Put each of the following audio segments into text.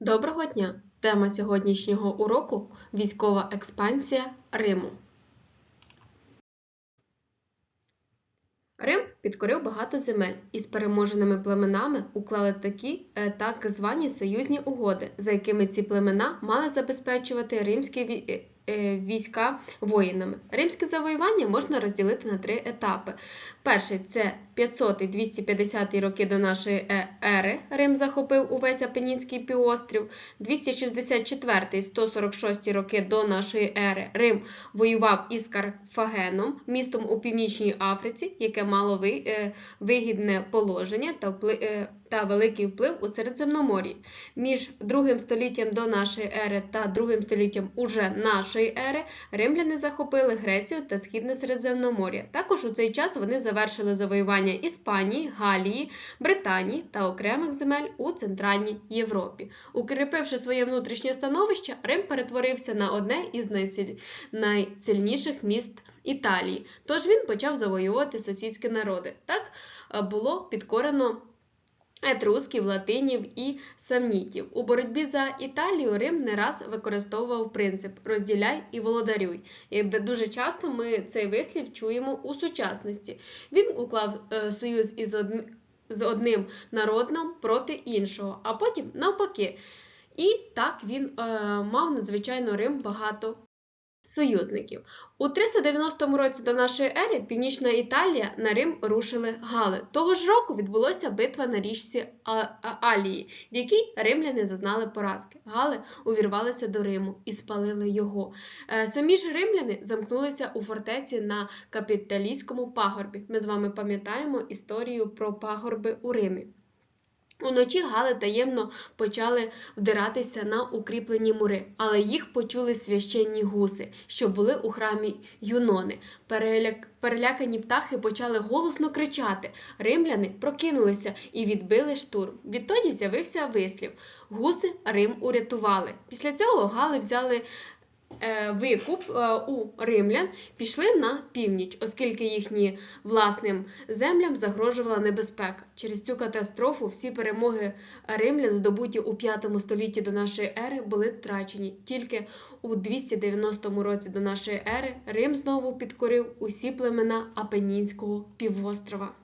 Доброго дня! Тема сьогоднішнього уроку військова експансія Риму. Рим підкорив багато земель і з переможеними племенами уклали такі е, так звані союзні угоди, за якими ці племена мали забезпечувати е, е, війська воїнами. Римське завоювання можна розділити на три етапи. Перший це 500-250 роки до нашої е- ери. Рим захопив увесь Апенінський півострів. 264-146 роки до нашої ери Рим воював із Карфагеном, містом у Північній Африці, яке мало е, вигідне положення та, е, та великий вплив у Середземномор'ї. Між другим століттям до нашої ери та другим століттям уже нашої ери римляни захопили Грецію та Східне Середземномор'я. Також у цей час вони завершили завоювання Іспанії, Галії, Британії та окремих земель у Центральній Європі. Укріпивши своє внутрішнє становище, Рим перетворився на одне із найсильніших міст Італії. Тож він почав завоювати сусідські народи. Так е, було підкорено етрусків, латинів і самнітів. У боротьбі за Італію Рим не раз використовував принцип розділяй і володарюй, і дуже часто ми цей вислів чуємо у сучасності. Він уклав е, союз із одним, з одним народом проти іншого, а потім навпаки. І так він е, мав надзвичайно Рим багато союзників. У 390 році до нашої ери Північна Італія на Рим рушили Гали. Того ж року відбулася битва на річці Алії, в якій римляни зазнали поразки. Гали увірвалися до Риму і спалили його. Е, Самі ж римляни замкнулися у фортеці на капіталійському пагорбі. Ми з вами пам'ятаємо історію про пагорби у Римі. Уночі Гали таємно почали вдиратися на укріплені мури, але їх почули священні гуси, що були у храмі Юнони. Переляк... Перелякані птахи почали голосно кричати. Римляни прокинулися і відбили штурм. Відтоді з'явився вислів: гуси Рим урятували. Після цього Гали взяли викуп е, у римлян, пішли на північ, оскільки їхні власним землям загрожувала небезпека. Через цю катастрофу всі перемоги римлян, здобуті у 5 столітті до нашої ери, були втрачені. Тільки у 290 році до нашої ери Рим знову підкорив усі племена Апенінського півострова.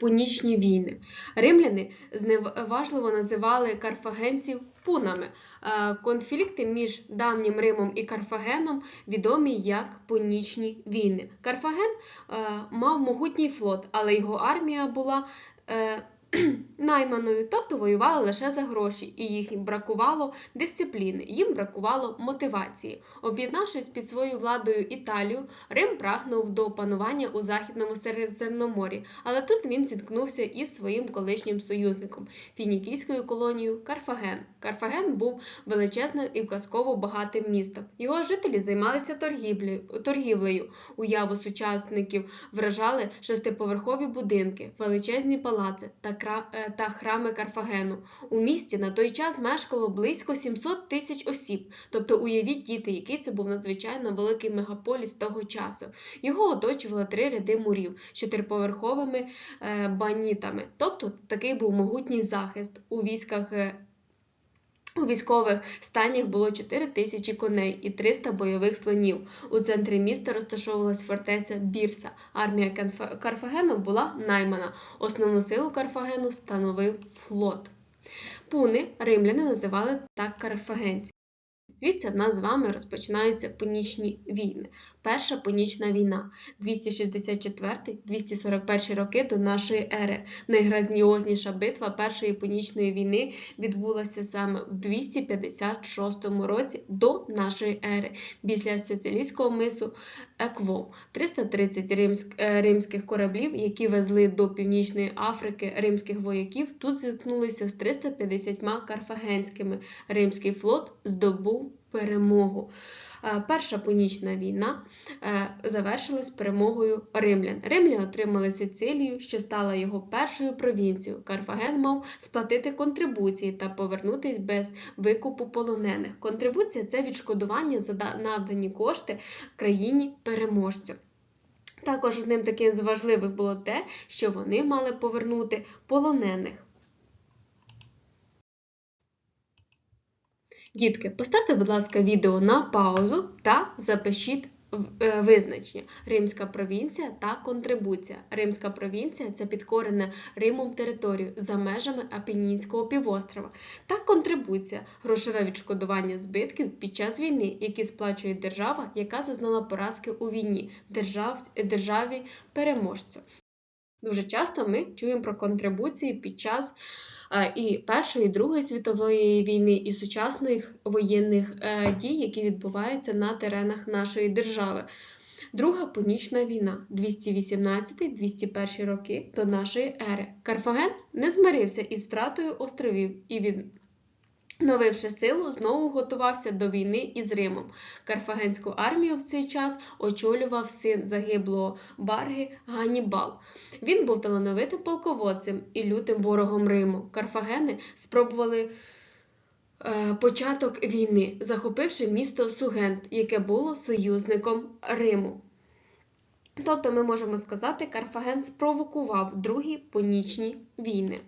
Пунічні війни. Римляни зневажливо називали карфагенців пунами. Е, Конфлікти між давнім Римом і Карфагеном відомі як Пунічні війни. Карфаген е, мав могутній флот, але його армія була е, найманою, тобто воювали лише за гроші, і їм бракувало дисципліни, їм бракувало мотивації. Об'єднавшись під своєю владою Італію, Рим прагнув до панування у Західному Середземноморі, але тут він зіткнувся із своїм колишнім союзником фінікійською колонією Карфаген. Карфаген був величезним і казково багатим містом. Його жителі займалися торгівлею. Уяву сучасників вражали шестиповерхові будинки, величезні палаци та, та храми Карфагену. У місті на той час мешкало близько 700 тисяч осіб. Тобто уявіть діти, який це був надзвичайно великий мегаполіс того часу. Його оточували три ряди мурів з чотириповерховими е, банітами. Тобто такий був могутній захист у військах. У військових станях було 4 тисячі коней і 300 бойових слонів. У центрі міста розташовувалась фортеця Бірса. Армія Карфагену була наймана. Основну силу Карфагену становив флот. Пуни римляни називали так карфагенці. Звідси в нас з вами розпочинаються пунічні війни. Перша пунічна війна 264-241 роки до нашої ери. Найграндіозніша битва Першої пунічної війни відбулася саме в 256 році до нашої ери, після сицилійського мису Екво. 330 римськ, е, римських кораблів, які везли до Північної Африки римських вояків, тут зіткнулися з 350 карфагенськими. Римський флот здобув перемогу. Е, Перша пунічна війна е, завершилась перемогою римлян. Римляни отримали Сицилію, що стала його першою провінцією. Карфаген мав сплатити контрибуції та повернутись без викупу полонених. Контрибуція це відшкодування за да- надані кошти країні переможцю. Також одним таким з важливих було те, що вони мали повернути полонених. Дітки, поставте, будь ласка, відео на паузу та запишіть е, визначення. Римська провінція та контрибуція. Римська провінція це підкорена Римом територію за межами Апенінського півострова. Та контрибуція грошове відшкодування збитків під час війни, які сплачує держава, яка зазнала поразки у війні держав, державі переможцю. Дуже часто ми чуємо про контрибуції під час і Першої, і Другої світової війни, і сучасних воєнних е, дій, які відбуваються на теренах нашої держави. Друга Пунічна війна 218-201 роки до нашої ери. Карфаген не змирився із втратою островів і від Новивши силу, знову готувався до війни із Римом. Карфагенську армію в цей час очолював син загиблого Барги Ганнібал. Він був талановитим полководцем і лютим ворогом Риму. Карфагени спробували е, початок війни, захопивши місто Сугент, яке було союзником Риму. Тобто ми можемо сказати, Карфаген спровокував другі понічні війни.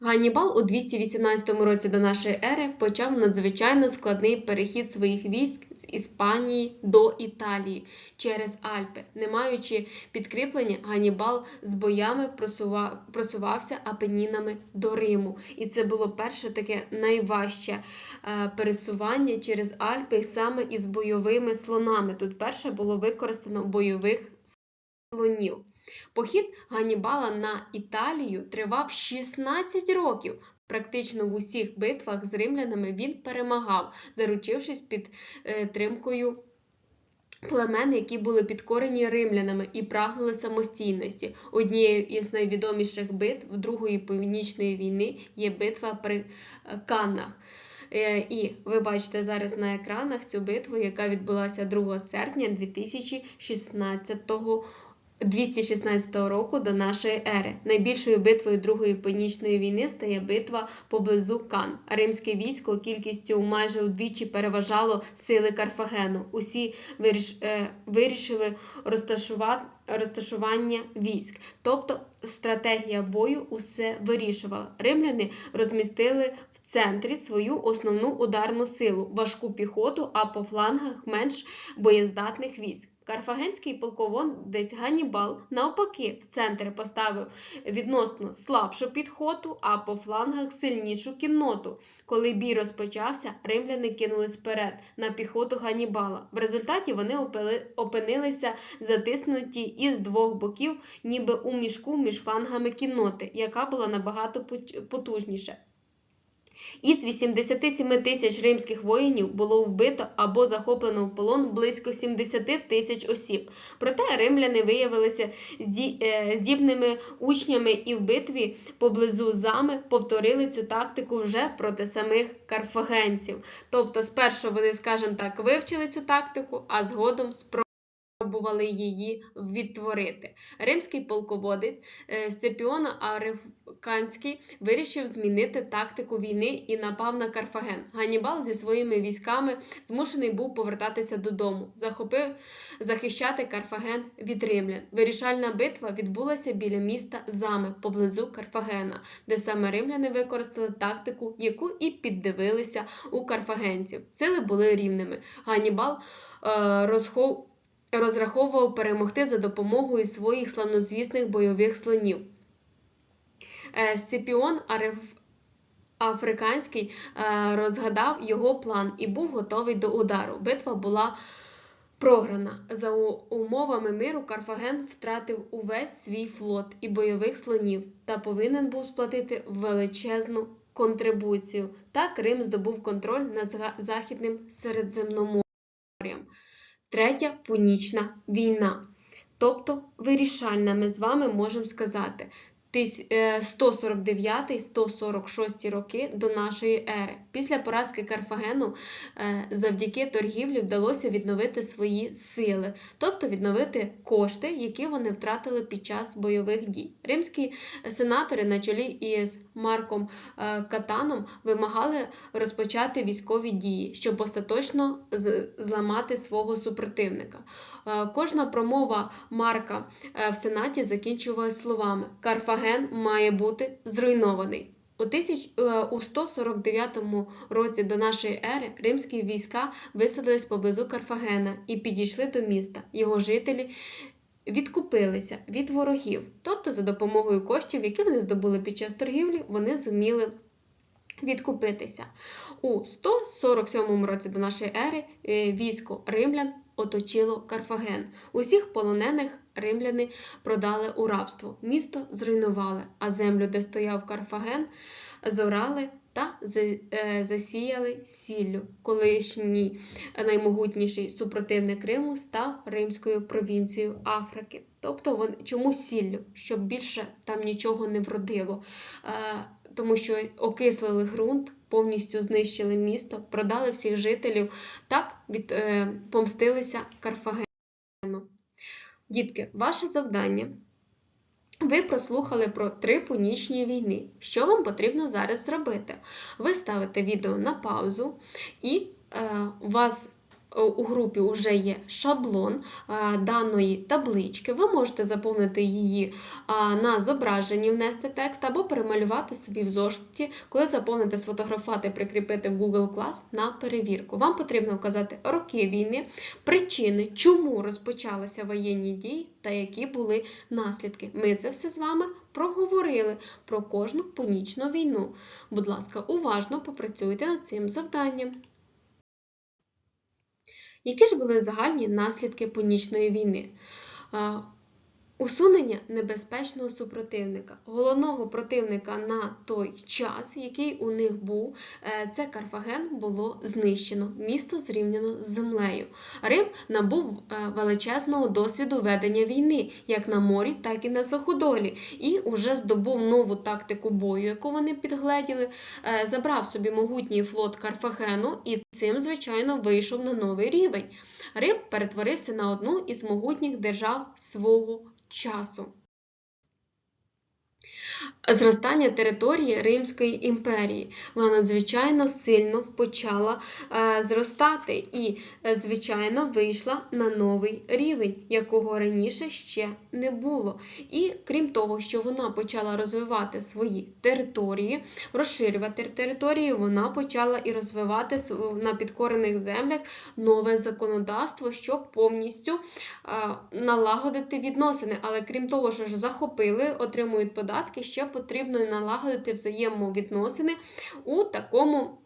Ганнібал у 218 році до нашої ери почав надзвичайно складний перехід своїх військ з Іспанії до Італії через Альпи. Не маючи підкріплення, Ганнібал з боями просува- просувався апенінами до Риму. І це було перше таке найважче е, пересування через Альпи саме із бойовими слонами. Тут перше було використано бойових слонів. Похід Ганнібала на Італію тривав 16 років. Практично в усіх битвах з римлянами він перемагав, заручившись підтримкою племен, які були підкорені римлянами і прагнули самостійності. Однією із найвідоміших битв Другої північної війни є битва при е, Каннах. Е, І ви бачите зараз на екранах цю битву, яка відбулася 2 серпня 2016 року. 216 року до нашої ери. Найбільшою битвою Другої Пунічної війни стає битва поблизу Кан. Римське військо кількістю майже удвічі переважало сили Карфагену. Усі виріш, е, вирішили розташувати розташування військ, тобто стратегія бою усе вирішувала. Римляни розмістили в центрі свою основну ударну силу, важку піхоту, а по флангах менш боєздатних військ. Карфагенський полководець Ганнібал навпаки в центр поставив відносно слабшу підхоту, а по флангах сильнішу кінноту. Коли бій розпочався, римляни кинулись вперед на піхоту Ганнібала. В результаті вони опинилися затиснуті із двох боків, ніби у мішку між флангами кінноти, яка була набагато пот- потужніша. Із 87 тисяч римських воїнів було вбито або захоплено в полон близько 70 тисяч осіб. Проте римляни виявилися е, здібними учнями і в битві поблизу зами повторили цю тактику вже проти самих карфагенців. Тобто, спершу вони, скажімо так, вивчили цю тактику, а згодом спробували спробували її відтворити. Римський полководець е, Сципіон Аревканський вирішив змінити тактику війни і напав на Карфаген. Ганнібал зі своїми військами змушений був повертатися додому, захопив захищати Карфаген від римлян. Вирішальна битва відбулася біля міста Зами поблизу Карфагена, де саме римляни використали тактику, яку і піддивилися у карфагенців. Сили були рівними. Ганнібал е, розхов розраховував перемогти за допомогою своїх славнозвісних бойових слонів. Е, Сципіон Африканський е, розгадав його план і був готовий до удару. Битва була програна. За умовами миру Карфаген втратив увесь свій флот і бойових слонів та повинен був сплатити величезну контрибуцію. Так Рим здобув контроль над Західним Середземномор'ям. Третя Пунічна війна. Тобто вирішальна, ми з вами можемо сказати. тис- е, 149-146 роки до нашої ери. Після поразки Карфагену е, завдяки торгівлі вдалося відновити свої сили, тобто відновити кошти, які вони втратили під час бойових дій. Римські сенатори на чолі із Марком е, Катаном вимагали розпочати військові дії, щоб остаточно зламати свого супротивника. Е, Кожна промова Марка е, в Сенаті закінчувалась словами: Карфаген має бути зруйнований. У, тисяч, е, у 149 році до нашої ери римські війська висадились поблизу Карфагена і підійшли до міста. Його жителі відкупилися від ворогів, тобто за допомогою коштів, які вони здобули під час торгівлі, вони зуміли відкупитися. У 147 році до нашої ери е, військо римлян оточило Карфаген. Усіх полонених римляни продали у рабство. Місто зруйнували, а землю, де стояв Карфаген, зорали та е, засіяли сіллю. Колишній наймогутніший супротивник Риму став римською провінцією Африки. Тобто вон, чому сіллю? Щоб більше там нічого не вродило. Е, тому що окислили ґрунт, повністю знищили місто, продали всіх жителів, так від, е, помстилися Карфагену. Дітки, ваше завдання. Ви прослухали про три пунічні війни. Що вам потрібно зараз зробити? Ви ставите відео на паузу, і е, у вас у групі вже є шаблон е, даної таблички. Ви можете заповнити її е, на зображенні, внести текст або перемалювати собі в зошиті, коли заповните, сфотографувати, прикріпити в Google Class на перевірку. Вам потрібно вказати роки війни, причини, чому розпочалися воєнні дії та які були наслідки. Ми це все з вами проговорили про кожну пунічну війну. Будь ласка, уважно попрацюйте над цим завданням. Які ж були загальні наслідки пунічної війни? Усунення небезпечного супротивника. Головного противника на той час, який у них був, е, це Карфаген, було знищено, місто зрівняно з землею. Рим набув е, величезного досвіду ведення війни, як на морі, так і на суходолі, і вже здобув нову тактику бою, яку вони підгледіли, е, забрав собі могутній флот Карфагену і цим, звичайно, вийшов на новий рівень. Рим перетворився на одну із могутніх держав свого часу. Зростання території Римської імперії. Вона надзвичайно сильно почала е, зростати і, е, звичайно, вийшла на новий рівень, якого раніше ще не було. І крім того, що вона почала розвивати свої території, розширювати території, вона почала і розвивати на підкорених землях нове законодавство, щоб повністю е, налагодити відносини. Але крім того, що ж захопили, отримують податки, ще потрібно налагодити взаємовідносини у такому.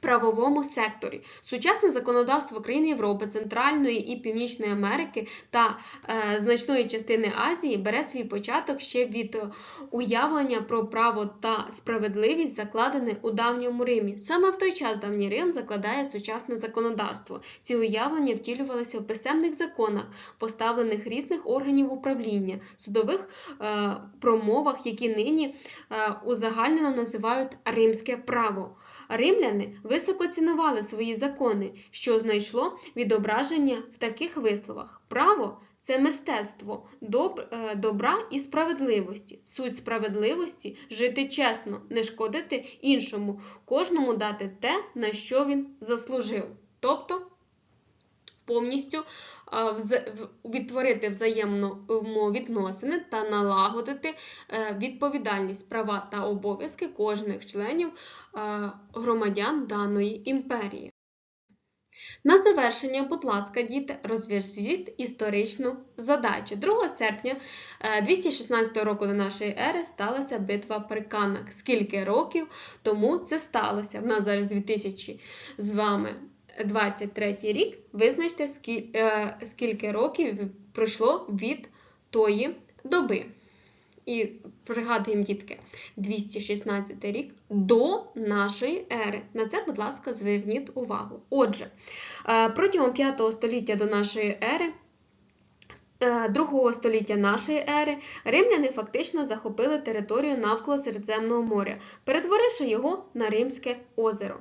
Правовому секторі сучасне законодавство країн Європи, Центральної і Північної Америки та е, значної частини Азії бере свій початок ще від е, уявлення про право та справедливість, закладене у давньому Римі. Саме в той час давній Рим закладає сучасне законодавство. Ці уявлення втілювалися в писемних законах, поставлених різних органів управління, судових е, промовах, які нині е, узагальнено називають римське право. Римляни високо цінували свої закони, що знайшло відображення в таких висловах. Право це мистецтво доб- е, добра і справедливості. Суть справедливості жити чесно, не шкодити іншому, кожному дати те, на що він заслужив. Тобто повністю е, відтворити взаємовідносини та налагодити е, відповідальність, права та обов'язки кожних членів е, громадян даної імперії. На завершення, будь ласка, діти, розв'яжіть історичну задачу. 2 серпня е, 216 року до нашої ери сталася битва при Каннах. Скільки років тому це сталося? В нас зараз 2000 з вами 23 рік. Визначте, е, скільки років пройшло від тої доби. І пригадуємо, дітки, 216 рік до нашої ери. На це, будь ласка, зверніть увагу. Отже, е, протягом 5 століття до нашої ери. е, Другого століття нашої ери римляни фактично захопили територію навколо Середземного моря, перетворивши його на Римське озеро.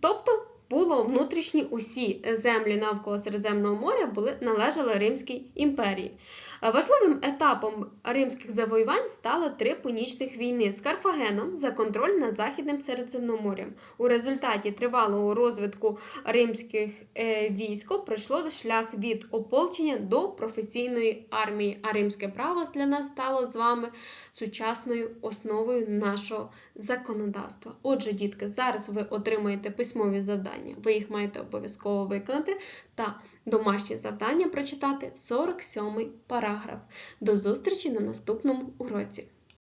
Тобто було внутрішні усі землі навколо Середземного моря були, належали Римській імперії. Важливим етапом римських завоювань стало три пунічних війни з Карфагеном за контроль над Західним Середземномор'ям. У результаті тривалого розвитку римських е, військ пройшло шлях від ополчення до професійної армії, а римське право для нас стало з вами сучасною основою нашого законодавства. Отже, дітки, зараз ви отримаєте письмові завдання. Ви їх маєте обов'язково виконати та домашнє завдання прочитати 47 параграф. До зустрічі на наступному уроці.